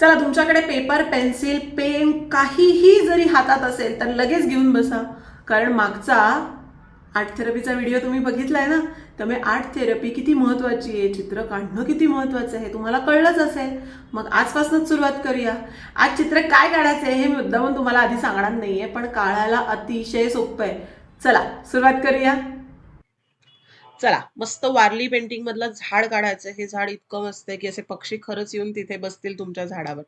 चला तुमच्याकडे paper pencil pen काहीही जरी हातात असेल तर लगेच घेऊन बसा. कारण मागचा आर्ट थेरपीचा व्हिडिओ तुम्ही बघितलाय ना त्यामुळे आर्ट थेरपी किती महत्वाची आहे? चित्र काढणं किती महत्वाचं आहे? तुम्हाला कळलंच असेल. मग आजपासूनच सुरुवात करूया. आज चित्र काय काढायचं आहे हे मी मुद्दामून तुम्हाला आधी सांगणार नाही आहे पण काढायला अतिशय सोपं आहे. चला सुरुवात करूया. चला मस्त वारली पेंटिंग मधलं झाड काढायचं. हे झाड इतकं मस्त आहे की असे पक्षी खरंच येऊन तिथे बसतील तुमच्या झाडावर.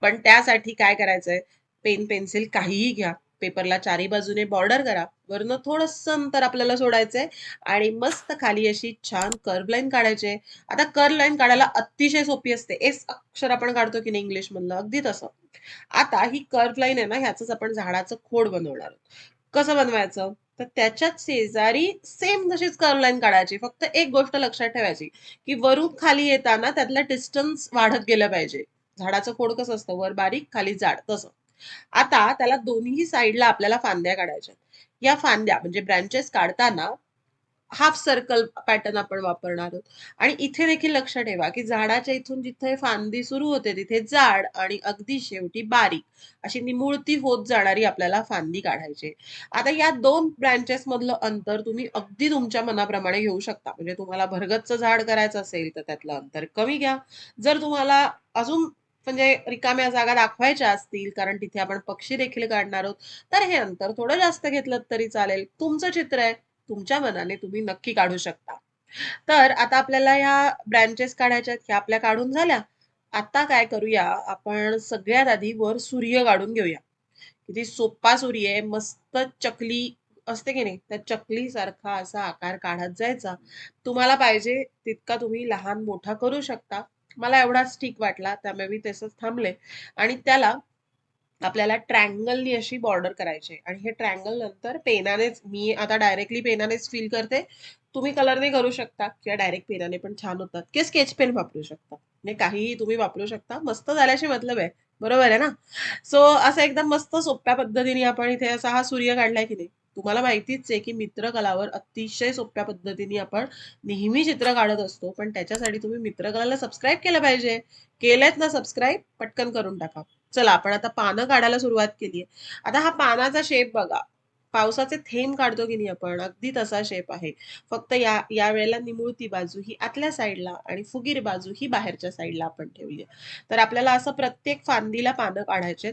पण त्यासाठी काय करायचंय? पेन पेन्सिल काहीही घ्या. पेपरला चारी बाजूने बॉर्डर करा. वरनं थोडंसं अंतर आपल्याला सोडायचंय. आणि मस्त खाली अशी छान कर्व लाईन काढायचे. आता कर्व लाईन काढायला अतिशय सोपी असते. एस अक्षर आपण काढतो की नाही इंग्लिश मधलं? अगदी तसं. आता ही कर्व लाईन आहे ना ह्याच आपण झाडाचं खोड बनवणार कसं बनवायचं? तर त्याच्यात शेजारी सेम तशीच कर्व लाईन काढायची. फक्त एक गोष्ट लक्षात ठेवायची की वरून खाली येताना त्यातला डिस्टन्स वाढत गेलं पाहिजे. झाडाचं खोड कसं असतं? वर बारीक खाली जाड तसं. आता त्याला दोन्ही साईडला आपल्याला फांद्या काढायच्या या फांद्या म्हणजे ब्रँचेस काढताना हाफ सर्कल पॅटर्न आपण वापरणार आहोत. आणि इथे देखील लक्ष ठेवा की झाडाच्या इथून जिथे फांदी सुरू होते तिथे जाड आणि अगदी शेवटी बारीक अशी निमुळती होत जाणारी आपल्याला फांदी काढायची आता या दोन ब्रँचेस मधलं अंतर तुम्ही अगदी तुमच्या मनाप्रमाणे घेऊ शकता. म्हणजे तुम्हाला भरगतचं झाड करायचं असेल तर त्यातलं अंतर कमी घ्या. जर तुम्हाला अजून म्हणजे रिकाम्या जागा दाखवायच्या असतील कारण तिथे आपण पक्षी देखील काढणार आहोत तर हे अंतर थोडं जास्त घेतलं तरी चालेल. तुमचं चित्र आहे. तुमच्या मनाने तुम्ही नक्की काढू शकता. तर आता आपल्याला या ब्रँचेस काढायच्या आहेत ह्या आपल्या काढून झाल्या. आता काय करूया आपण सगळ्यात आधी वर सूर्य काढून घेऊया. किती सोपा सूर्य आहे मस्त चकली असते की नाही त्या चकली सारखा असा आकार काढत जायचा. तुम्हाला पाहिजे तितका तुम्ही लहान मोठा करू शकता. मला एवढाच ठीक वाटला त्यामुळे मी तसंच थांबले. आणि त्याला आपल्याला ट्रँगलनी अशी बॉर्डर करायची आणि हे ट्रँगल नंतर पेनानेच मी आता डायरेक्टली पेनानेच फिल करते. तुम्ही कलरने करू शकता किंवा डायरेक्ट पेनाने पण छान होतात. किंवा स्केच पेन वापरू शकता. म्हणजे काहीही तुम्ही वापरू शकता. मस्त झाल्याशी मतलब आहे. बरोबर आहे ना? सो असं एकदम मस्त सोप्या पद्धतीने आपण इथे असा हा सूर्य काढलाय की नाही? तुम्हाला माहितीच आहे की मित्रकलावर अतिशय सोप्या पद्धतीने आपण नेहमी चित्र काढत असतो. पण त्याच्यासाठी तुम्ही मित्रकलाला सबस्क्राईब केलं पाहिजे. केलेत ना सबस्क्राईब पटकन करून टाका. चला आपण आता पानं काढायला सुरुवात केली आहे. आता हा पानाचा शेप बघा. पावसाचे थेंब काढतो की नाही आपण? अगदी तसा शेप आहे. फक्त या या वेळेला निमुळती बाजू ही आतल्या साईडला आणि फुगीर बाजू ही बाहेरच्या साईडला आपण ठेवली तर आपल्याला असं प्रत्येक फांदीला पानं काढायचे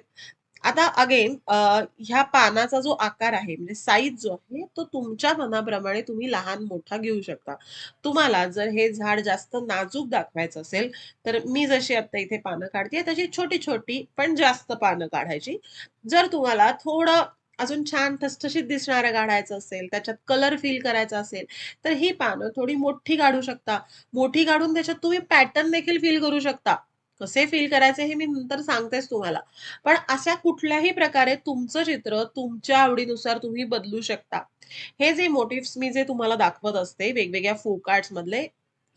आता अगेन ह्या पानाचा जो आकार आहे म्हणजे साईज जो आहे तो तुमच्या मनाप्रमाणे तुम्ही लहान मोठा घेऊ शकता. तुम्हाला जर हे झाड जास्त नाजूक दाखवायचं असेल तर मी जशी आता इथे पानं काढते तशी छोटी छोटी पण जास्त पानं काढायची. जर तुम्हाला थोडं अजून छान ठसठशीत दिसणारं काढायचं असेल त्याच्यात कलर फिल करायचा असेल तर ही पानं थोडी मोठी काढू शकता. मोठी काढून त्याच्यात तुम्ही पॅटर्न देखील फिल करू शकता. कसे फील करायचे हे मी नंतर सांगतेच तुम्हाला. पण अशा कुठल्याही प्रकारे तुमचं चित्र तुमच्या आवडीनुसार तुम्ही बदलू शकता. हे जे मोटिव्स मी जे तुम्हाला दाखवत असते वेगवेगळ्या फोक आर्ट्स मधले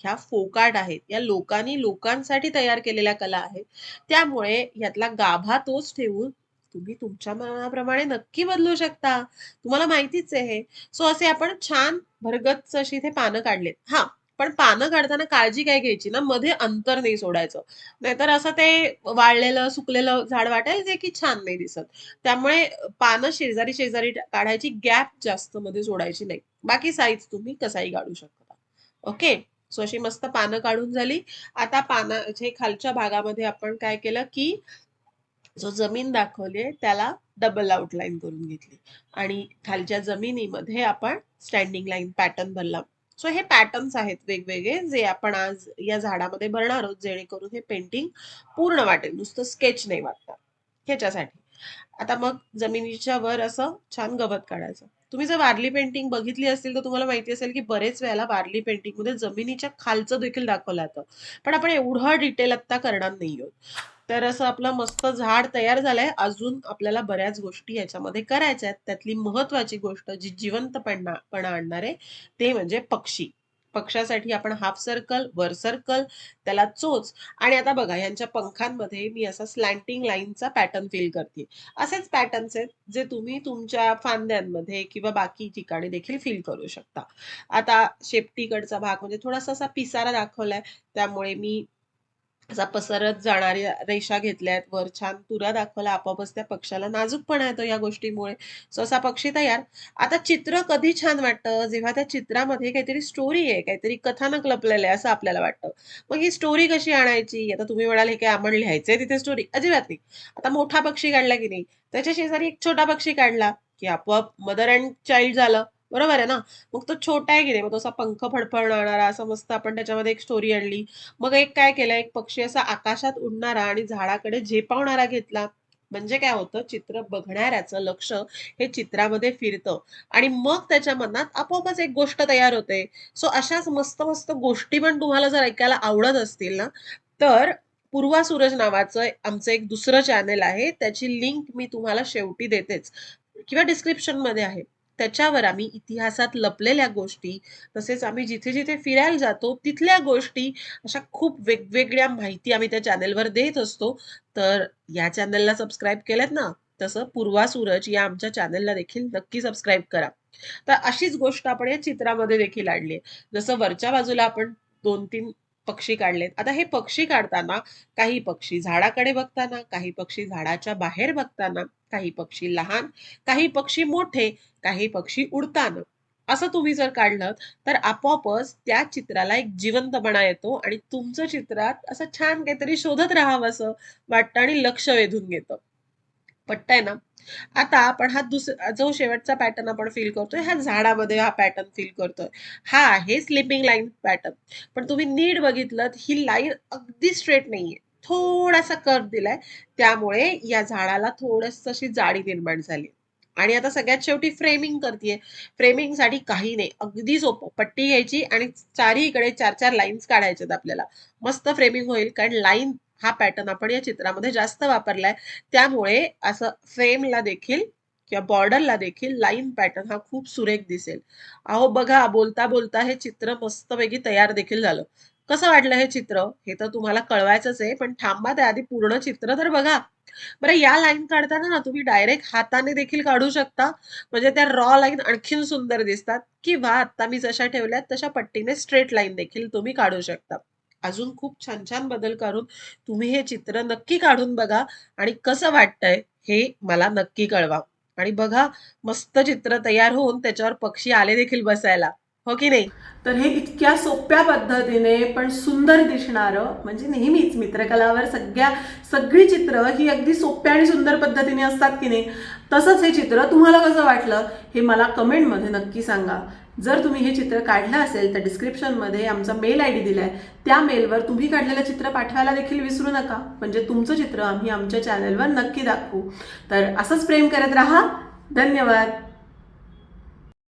ह्या फोक आर्ट आहेत. या लोकांनी लोकांसाठी तयार केलेल्या कला आहेत. त्यामुळे यातला गाभा तोच ठेवून तुम्ही तुमच्या मनाप्रमाणे नक्की बदलू शकता. तुम्हाला माहितीच आहे. सो असे आपण छान भरगच्च अशी इथे पानं काढलेत. हा. पण पानं काढताना काळजी काय घ्यायची ना? मध्ये अंतर नाही सोडायचं. नाहीतर असं ते वाळलेलं सुकलेलं झाड वाटेल जे की छान नाही दिसत. त्यामुळे पानं शेजारी शेजारी काढायची गॅप जास्त मध्ये सोडायची नाही. बाकी साईज तुम्ही कसाही काढू शकता. ओके? सो अशी मस्त पानं काढून झाली. आता पानाचे खालच्या भागामध्ये आपण काय केलं की जो जमीन दाखवली आहे त्याला डबल आउटलाईन करून घेतली. आणि खालच्या जमिनीमध्ये आपण स्टँडिंग लाईन पॅटर्न भरला सो हे पॅटर्न्स आहेत वेगवेगळे जे आपण आज या झाडामध्ये भरणार आहोत जेणेकरून हे पेंटिंग पूर्ण वाटेल. नुसतं स्केच नाही वाटणार. ह्याच्यासाठी. आता मग जमिनीच्या वर असं छान गवत काढायचं. तुम्ही जर वारली पेंटिंग बघितली असेल तर तुम्हाला माहिती असेल की बरेच वेळेला वारली पेंटिंगमध्ये जमिनीच्या खालचं देखील दाखवलं जातं. पण आपण एवढं डिटेल आता करणार नाही आहोत. तर असं आपलं मस्त झाड तयार झालंय. अजून आपल्याला बऱ्याच गोष्टी याच्यामध्ये करायच्या आहेत. त्यातली महत्वाची गोष्ट जी जिवंतपणा पणा आणणार आहे ते म्हणजे पक्षी. पक्षासाठी आपण हाफ सर्कल वर सर्कल त्याला चोच. आणि आता बघा यांच्या पंखांमध्ये मी असा स्लॅन्टिंग लाईनचा पॅटर्न फील करते. असेच पॅटर्न्स आहेत जे तुम्ही तुमच्या फांद्यांमध्ये किंवा बाकी ठिकाणी देखील फील करू शकता. आता शेपटीकडचा भाग म्हणजे थोडासा असा पिसारा दाखवलाय. त्यामुळे मी असा पसरत जाणाऱ्या रेषा घेतल्यात वर छान तुरा दाखवला आपोआपच त्या पक्षाला नाजूकपणा येतो या गोष्टीमुळे. सो असा पक्षी तयार. आता चित्र कधी छान वाटतं? जेव्हा त्या चित्रामध्ये काहीतरी स्टोरी आहे काहीतरी कथानक लपलेलं आहे असं आपल्याला वाटतं. मग ही स्टोरी कशी आणायची? आता तुम्ही म्हणाल हे काय आम्हाला लिहायचंय तिथे स्टोरी अजिबात नाही. आता मोठा पक्षी काढला की नाही? त्याच्या शेजारी एक छोटा पक्षी काढला की आपोआप मदर अँड चाइल्ड झालं. बरोबर आहे ना? मग तो छोटा आहे की नाही? मग तो असा पंख फडफडणारा असं मस्त आपण त्याच्यामध्ये एक स्टोरी आणली. मग एक काय केलं? एक पक्षी असा आकाशात उडणारा आणि झाडाकडे झेपावणारा घेतला. म्हणजे काय होतं? चित्र बघणाऱ्याचं लक्ष हे चित्रामध्ये फिरतं. आणि मग त्याच्या मनात आपोआपच एक गोष्ट तयार होते. सो अशाच मस्त मस्त गोष्टी पण तुम्हाला जर ऐकायला आवडत असतील ना तर पूर्वा सूरज नावाचं आमचं एक दुसरं चॅनेल आहे. त्याची लिंक मी तुम्हाला शेवटी देतेच. किंवा डिस्क्रिप्शनमध्ये आहे. त्याच्यावर आम्ही इतिहासात लपलेल्या गोष्टी तसेच आम्ही जिथे जिथे फिरायला जातो तिथल्या गोष्टी अशा खूप वेगवेगळ्या माहिती आम्ही त्या चॅनेलवर देत असतो. तर या चॅनलला सबस्क्राईब केल्यात ना तसं पूर्वा सूरज या आमच्या चॅनलला देखील नक्की सबस्क्राईब करा. तर अशीच गोष्ट आपण या चित्रामध्ये देखील आणली जसं वरच्या बाजूला आपण दोन तीन पक्षी काढलेत. आता हे पक्षी काढताना काही पक्षी झाडाकडे बघताना काही पक्षी झाडाच्या बाहेर बघताना काही पक्षी लहान काही पक्षी मोठे काही पक्षी उडताना. असं तुम्ही जर काढलं तर आपोआपच त्या चित्राला एक जिवंतपणा येतो आणि तुमचं चित्रात असं छान काहीतरी शोधत राहावं असं वाटतं आणि लक्ष वेधून घेतं. पटतंय ना. आता आपण हा दुसरा जो शेवटचा पॅटर्न आपण फील करतोय ह्या झाडामध्ये हा पॅटर्न फील करतोय. हा आहे स्लिपिंग लाईन पॅटर्न पण तुम्ही नीट बघितलं ही लाईन अगदी स्ट्रेट नाहीये. थोडासा कर्व दिलाय. त्यामुळे या झाडाला थोडस अशी जाडी निर्माण झाली. आणि आता सगळ्यात शेवटी फ्रेमिंग करतेय. फ्रेमिंगसाठी काही नाही. अगदी सोपं. पट्टी घ्यायची आणि चारहीकडे चार चार लाईन्स काढायच्यात आपल्याला. मस्त फ्रेमिंग होईल. कारण लाईन हा पॅटर्न आपण या चित्रामध्ये जास्त वापरलाय. त्यामुळे असं फ्रेमला देखील किंवा बॉर्डरला देखील लाईन पॅटर्न हा खूप सुरेख दिसेल. अहो बघा बोलता बोलता हे चित्र मस्तपैकी तयार देखील झालं. कसं वाटलं हे चित्र? हे तर तुम्हाला कळवायचंच आहे पण थांबा त्याआधी पूर्ण चित्र तर बघा. बरं या लाईन काढताना ना तुम्ही डायरेक्ट हाताने देखील काढू शकता. म्हणजे त्या रॉ लाईन आणखीन सुंदर दिसतात. किंवा आता मी जशा ठेवल्यात तशा पट्टीने स्ट्रेट लाईन देखील तुम्ही काढू शकता. अजून खूप छान छान बदल करून तुम्ही हे चित्र नक्की काढून बघा आणि कसं वाटतंय हे मला नक्की कळवा. आणि बघा मस्त चित्र तयार होऊन त्याच्यावर पक्षी आले देखील बसायला. हो की नाही? तर हे इतक्या सोप्या पद्धतीने पण सुंदर दिसणारं म्हणजे नेहमीच मित्रकलावर सगळ्या सगळी चित्र ही अगदी सोप्या आणि सुंदर पद्धतीने असतात की नाही? तसंच हे चित्र तुम्हाला कसं वाटलं हे मला कमेंटमध्ये नक्की सांगा. जर तुम्ही हे चित्र काढलं असेल तर डिस्क्रिप्शनमध्ये आमचा मेल आय डी दिलाय. त्या मेलवर तुम्ही काढलेलं चित्र पाठवायला देखील विसरू नका. म्हणजे तुमचं चित्र आम्ही आमच्या चॅनलवर नक्की दाखवू. तर असंच प्रेम करत राहा. धन्यवाद.